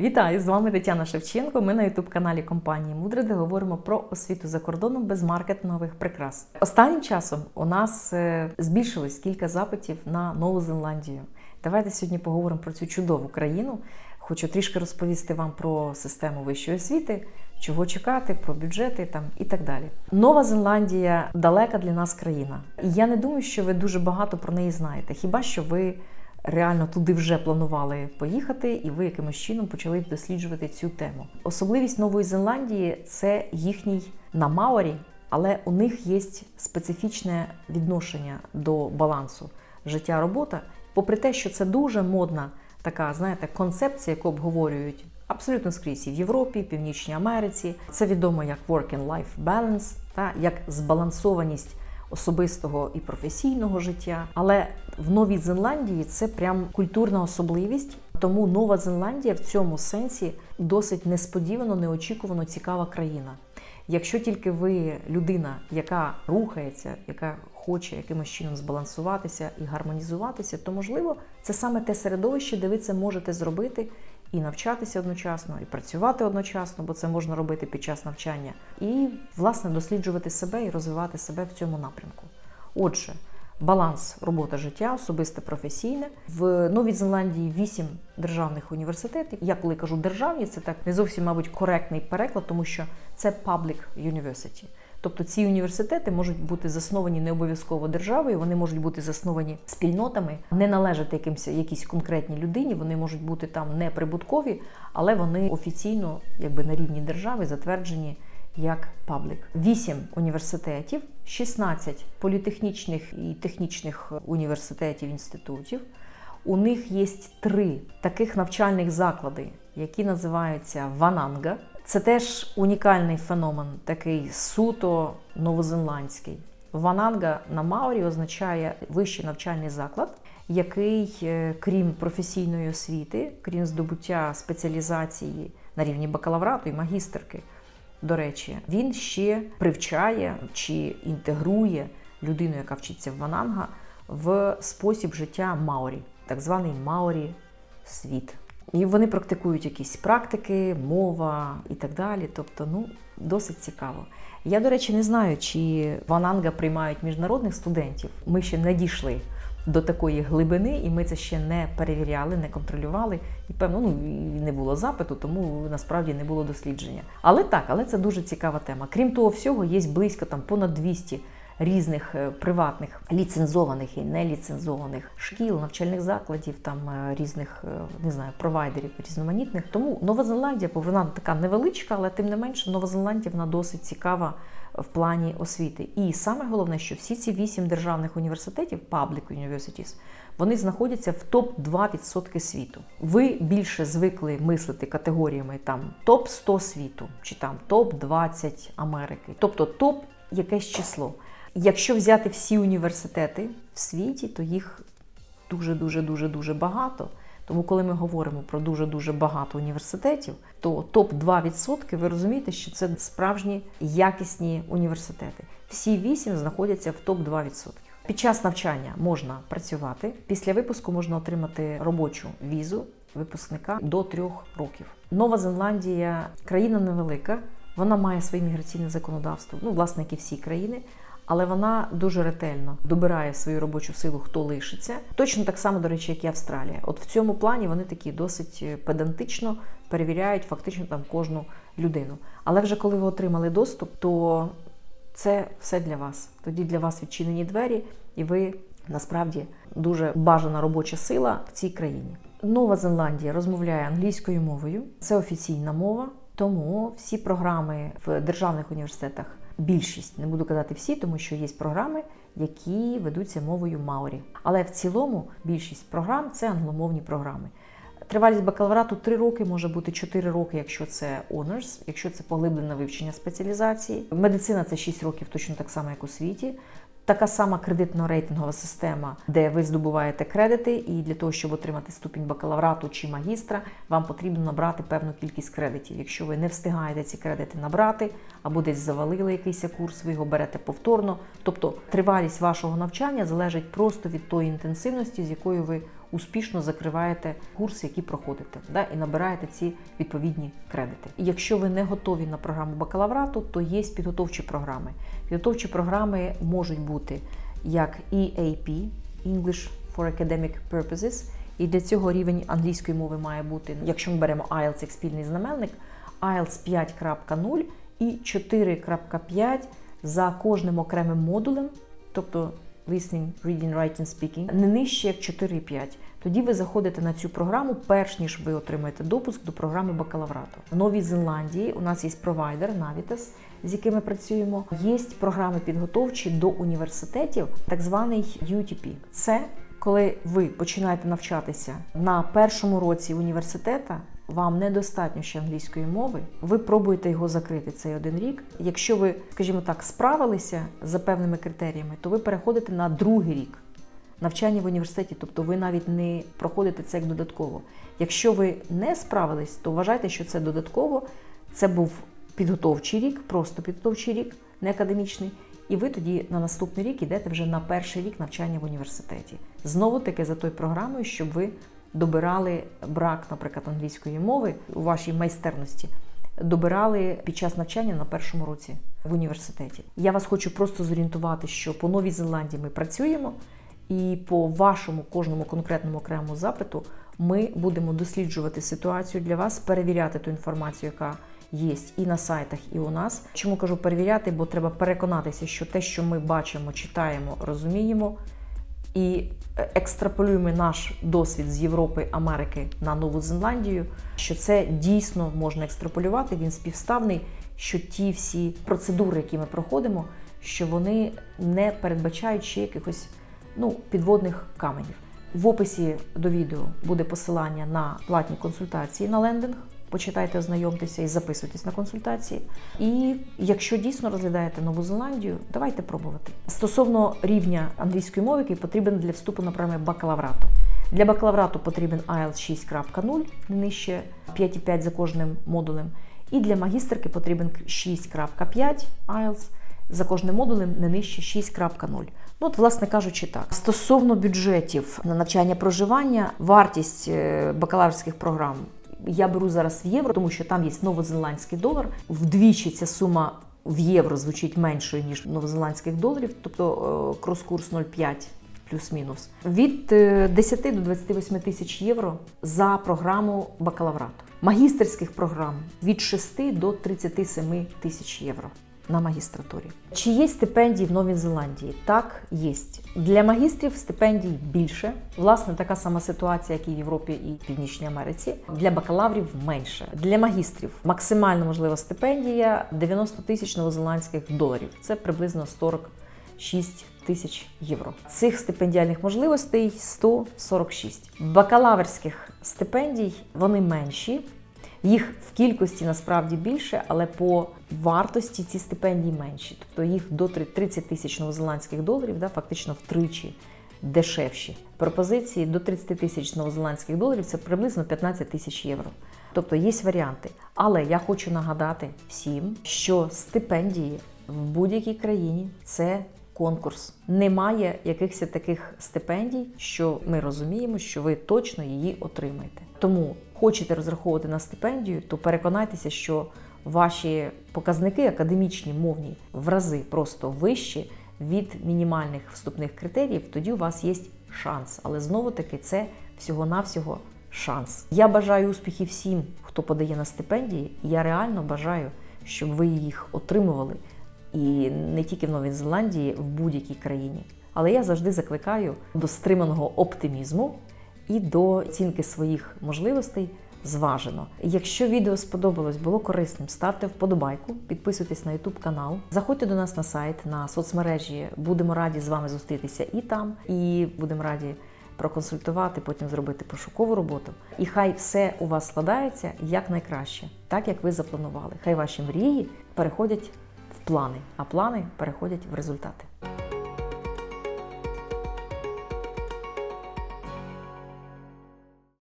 Вітаю! З вами Тетяна Шевченко. Ми на ютуб-каналі компанії Мудре, де говоримо про освіту за кордоном без маркетингових прикрас. Останнім часом у нас е, збільшилось кілька запитів на Нову Зеландію. Давайте сьогодні поговоримо про цю чудову країну. Хочу трішки розповісти вам про систему вищої освіти, чого чекати, про бюджети там і так далі. Нова Зеландія далека для нас країна. І я не думаю, що ви дуже багато про неї знаєте. Хіба що ви реально туди вже планували поїхати, і ви якимось чином почали досліджувати цю тему. Особливість Нової Зеландії це їхній на Маорі, але у них є специфічне відношення до балансу життя-робота. Попри те, що це дуже модна така, знаєте, концепція, яку обговорюють абсолютно скрізь і в Європі, Північній Америці. Це відомо як work-and-life balance, та як збалансованість особистого і професійного життя. Але в Новій Зеландії це прям культурна особливість. Тому Нова Зеландія в цьому сенсі досить несподівано, неочікувано цікава країна. Якщо тільки ви людина, яка рухається, яка хоче якимось чином збалансуватися і гармонізуватися, то можливо це саме те середовище, де ви це можете зробити і навчатися одночасно, і працювати одночасно, бо це можна робити під час навчання, і власне досліджувати себе і розвивати себе в цьому напрямку. Отже, баланс робота життя, особисте професійне в Новій Зеландії вісім державних університетів. Я коли кажу державні, це так не зовсім, мабуть, коректний переклад, тому що це public university. Тобто ці університети можуть бути засновані не обов'язково державою, вони можуть бути засновані спільнотами, не належати якимсь якійсь конкретній людині. Вони можуть бути там не прибуткові, але вони офіційно, якби на рівні держави, затверджені як паблік. Вісім університетів, 16 політехнічних і технічних університетів інститутів. У них є три таких навчальних заклади, які називаються Вананга. Це теж унікальний феномен, такий суто новозеландський. Вананга на Маорі означає вищий навчальний заклад, який, е, крім професійної освіти, крім здобуття спеціалізації на рівні бакалаврату і магістерки, до речі, він ще привчає чи інтегрує людину, яка вчиться в Вананга, в спосіб життя Маорі, так званий Маорі світ. І вони практикують якісь практики, мова і так далі. Тобто, ну, досить цікаво. Я, до речі, не знаю, чи в Ананга приймають міжнародних студентів. Ми ще не дійшли до такої глибини, і ми це ще не перевіряли, не контролювали. І певно, ну і не було запиту, тому насправді не було дослідження. Але так, але це дуже цікава тема. Крім того всього, є близько там понад 200 різних е, приватних ліцензованих і неліцензованих шкіл, навчальних закладів, там е, різних е, не знаю, провайдерів різноманітних. Тому Нова Зеландія, бо вона така невеличка, але тим не менше Нова Зеландія вона досить цікава в плані освіти. І саме головне, що всі ці вісім державних університетів, public universities, вони знаходяться в топ 2% світу. Ви більше звикли мислити категоріями там топ 100 світу чи там топ 20 Америки, тобто топ якесь число. Якщо взяти всі університети в світі, то їх дуже дуже дуже багато. Тому, коли ми говоримо про дуже дуже багато університетів, то топ 2% ви розумієте, що це справжні якісні університети. Всі вісім знаходяться в топ 2%. Під час навчання можна працювати. Після випуску можна отримати робочу візу випускника до трьох років. Нова Зеландія країна невелика. Вона має своє міграційне законодавство, ну, власне, як і всі країни, але вона дуже ретельно добирає свою робочу силу, хто лишиться. Точно так само, до речі, як і Австралія. От в цьому плані вони такі досить педантично перевіряють фактично там кожну людину. Але вже коли ви отримали доступ, то це все для вас. Тоді для вас відчинені двері, і ви насправді дуже бажана робоча сила в цій країні. Нова Зеландія розмовляє англійською мовою, це офіційна мова. Тому всі програми в державних університетах, більшість, не буду казати всі, тому що є програми, які ведуться мовою Маорі. Але в цілому більшість програм це англомовні програми. Тривалість бакалаврату 3 роки, може бути 4 роки, якщо це honors, якщо це поглиблене вивчення спеціалізації. Медицина це 6 років, точно так само, як у світі. Така сама кредитно-рейтингова система, де ви здобуваєте кредити, і для того, щоб отримати ступінь бакалаврату чи магістра, вам потрібно набрати певну кількість кредитів. Якщо ви не встигаєте ці кредити набрати, або десь завалили якийсь курс, ви його берете повторно. Тобто тривалість вашого навчання залежить просто від тої інтенсивності, з якою ви успішно закриваєте курси, які проходите, да, і набираєте ці відповідні кредити. І якщо ви не готові на програму бакалаврату, то є підготовчі програми. Підготовчі програми можуть бути як EAP English for Academic Purposes, і для цього рівень англійської мови має бути, якщо ми беремо IELTS як спільний знаменник, IELTS 5.0 і 4.5 за кожним окремим модулем, тобто listening, reading, writing, speaking, не нижче як 4,5. Тоді ви заходите на цю програму, перш ніж ви отримаєте допуск до програми бакалаврату. В Новій Зеландії у нас є провайдер Navitas, з яким ми працюємо. Є програми підготовчі до університетів, так званий UTP. Це коли ви починаєте навчатися на першому році університету, вам недостатньо ще англійської мови, ви пробуєте його закрити цей один рік. Якщо ви, скажімо так, справилися за певними критеріями, то ви переходите на другий рік навчання в університеті, тобто ви навіть не проходите це як додатково. Якщо ви не справились, то вважайте, що це додатково. Це був підготовчий рік, просто підготовчий рік, не академічний. І ви тоді на наступний рік йдете вже на перший рік навчання в університеті. Знову таки за тою програмою, щоб ви добирали брак, наприклад, англійської мови у вашій майстерності. Добирали під час навчання на першому році в університеті. Я вас хочу просто зорієнтувати, що по Новій Зеландії ми працюємо, і по вашому кожному конкретному окремому запиту ми будемо досліджувати ситуацію для вас, перевіряти ту інформацію, яка є і на сайтах, і у нас. Чому кажу перевіряти? Бо треба переконатися, що те, що ми бачимо, читаємо, розуміємо, і екстраполюємо наш досвід з Європи, Америки на Нову Зеландію, що це дійсно можна екстраполювати. Він співставний, що ті всі процедури, які ми проходимо, що вони не передбачають ще якихось ну, підводних каменів. В описі до відео буде посилання на платні консультації на лендинг. Почитайте, ознайомтеся і записуйтесь на консультації. І якщо дійсно розглядаєте Нову Зеландію, давайте пробувати. Стосовно рівня англійської мови, який потрібен для вступу на програму бакалаврату. Для бакалаврату потрібен IELTS 6.0, не нижче 5,5 за кожним модулем. І для магістерки потрібен 6.5 IELTS за кожним модулем не нижче 6.0. Ну, от, власне кажучи, так. Стосовно бюджетів на навчання проживання, вартість е, бакалаврських програм я беру зараз в євро, тому що там є новозеландський долар. Вдвічі ця сума в євро звучить меншою, ніж новозеландських доларів, тобто е, крос-курс 0,5 плюс-мінус. Від е, 10 до 28 тисяч євро за програму бакалаврату. Магістерських програм від 6 до 37 тисяч євро на магістратурі. Чи є стипендії в Новій Зеландії? Так, є. Для магістрів стипендій більше. Власне, така сама ситуація, як і в Європі і Північній Америці. Для бакалаврів менше. Для магістрів максимально можлива стипендія 90 тисяч новозеландських доларів. Це приблизно 46 тисяч євро. Цих стипендіальних можливостей 146. Бакалаврських стипендій вони менші. Їх в кількості насправді більше, але по вартості ці стипендії менші. Тобто їх до 30 тисяч новозеландських доларів, да, фактично втричі дешевші. Пропозиції до 30 тисяч новозеландських доларів це приблизно 15 тисяч євро. Тобто є варіанти. Але я хочу нагадати всім, що стипендії в будь-якій країні це конкурс. Немає якихось таких стипендій, що ми розуміємо, що ви точно її отримаєте. Тому хочете розраховувати на стипендію, то переконайтеся, що ваші показники академічні, мовні в рази просто вищі від мінімальних вступних критеріїв. Тоді у вас є шанс. Але знову таки це всього-навсього шанс. Я бажаю успіхів всім, хто подає на стипендії. Я реально бажаю, щоб ви їх отримували. І не тільки в Новій Зеландії, в будь-якій країні. Але я завжди закликаю до стриманого оптимізму і до оцінки своїх можливостей зважено. Якщо відео сподобалось, було корисним, ставте вподобайку, підписуйтесь на YouTube канал, заходьте до нас на сайт, на соцмережі. Будемо раді з вами зустрітися і там, і будемо раді проконсультувати, потім зробити пошукову роботу. І хай все у вас складається як найкраще, так як ви запланували. Хай ваші мрії переходять в плани, а плани переходять в результати.